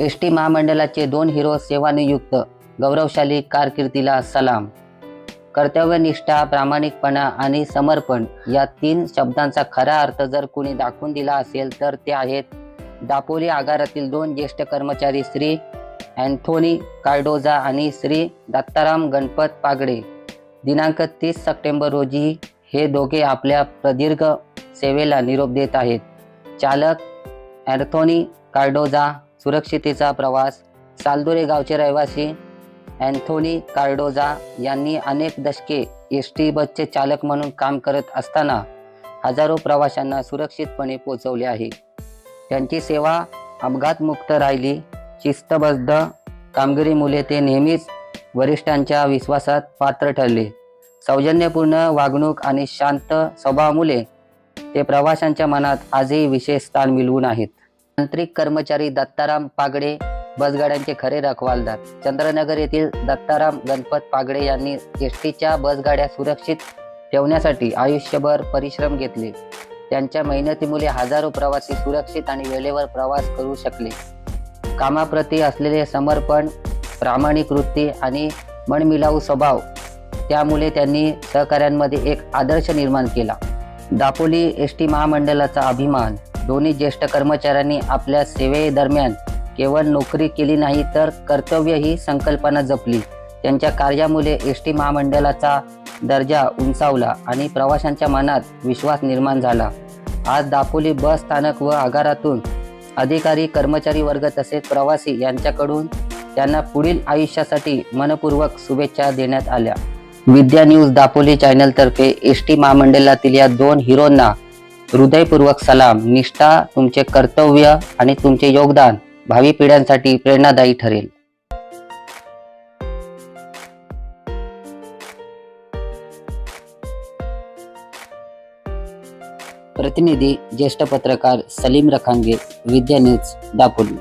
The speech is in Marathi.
एस टी महामंडळाचे दोन हिरो सेवानियुक्त गौरवशाली कारकिर्दीला सलाम. कर्तव्यनिष्ठा प्रामाणिकपणा आणि समर्पण या तीन शब्दांचा खरा अर्थ जर कुणी दाखवून दिला असेल तर ते आहेत दापोली आगारातील दोन ज्येष्ठ कर्मचारी श्री अँथोनी कार्डोजा आणि श्री दत्ताराम गणपत पागडे. दिनांक तीस सप्टेंबर रोजी हे दोघे आपल्या प्रदीर्घ सेवेला निरोप देत आहेत. चालक अँथोनी कार्डोजा सुरक्षितेचा प्रवास. सालदुरे गावचे रहिवासी अँथोनी कार्डोजा यांनी अनेक दशके एस टी बसचे चालक म्हणून काम करत असताना हजारो प्रवाशांना सुरक्षितपणे पोहोचवले आहे. त्यांची सेवा अपघातमुक्त राहिली. शिस्तबद्ध कामगिरीमुळे ते नेहमीच वरिष्ठांच्या विश्वासात पात्र ठरले. सौजन्यपूर्ण वागणूक आणि शांत स्वभावामुळे ते प्रवाशांच्या मनात आजही विशेष स्थान मिळवून आहेत. तांत्रिक कर्मचारी दत्ताराम पागडे बसगाड्यांचे खरे रखवालदार. चंद्रनगर येथील दत्ताराम गणपत पागडे यांनी एसटीच्या बसगाड्या सुरक्षित ठेवण्यासाठी आयुष्यभर परिश्रम घेतले. त्यांच्या मेहनतीमुळे हजारो प्रवासी सुरक्षित आणि वेळेवर प्रवास करू शकले. कामाप्रती असलेले समर्पण प्रामाणिक वृत्ती आणि मनमिलाऊ स्वभाव त्यामुळे त्यांनी सहकाऱ्यांमध्ये एक आदर्श निर्माण केला. दापोली एस टी महामंडळाचा अभिमान दोन्ही ज्येष्ठ कर्मचाऱ्यांनी आपल्या सेवेदरम्यान केवळ नोकरी केली नाही तर कर्तव्य ही संकल्पना जपली. त्यांच्या कार्यामुळे एस टी महामंडळाचा दर्जा उंचावला आणि प्रवाशांच्या मनात विश्वास निर्माण झाला. आज दापोली बस स्थानक व आगारातून अधिकारी कर्मचारी वर्ग तसेच प्रवासी यांच्याकडून त्यांना पुढील आयुष्यासाठी मनपूर्वक शुभेच्छा देण्यात आल्या. विद्या न्यूज दापोली चॅनलतर्फे एस टी महामंडळातील या दोन हिरोंना हृदयपूर्वक सलाम निष्ठा तुमचे कर्तव्य आणि तुमचे योगदान भावी पिढ्यांसाठी प्रेरणादायी ठरेल. प्रतिनिधी ज्येष्ठ पत्रकार सलीम रखांगे विद्यानेच दापोली.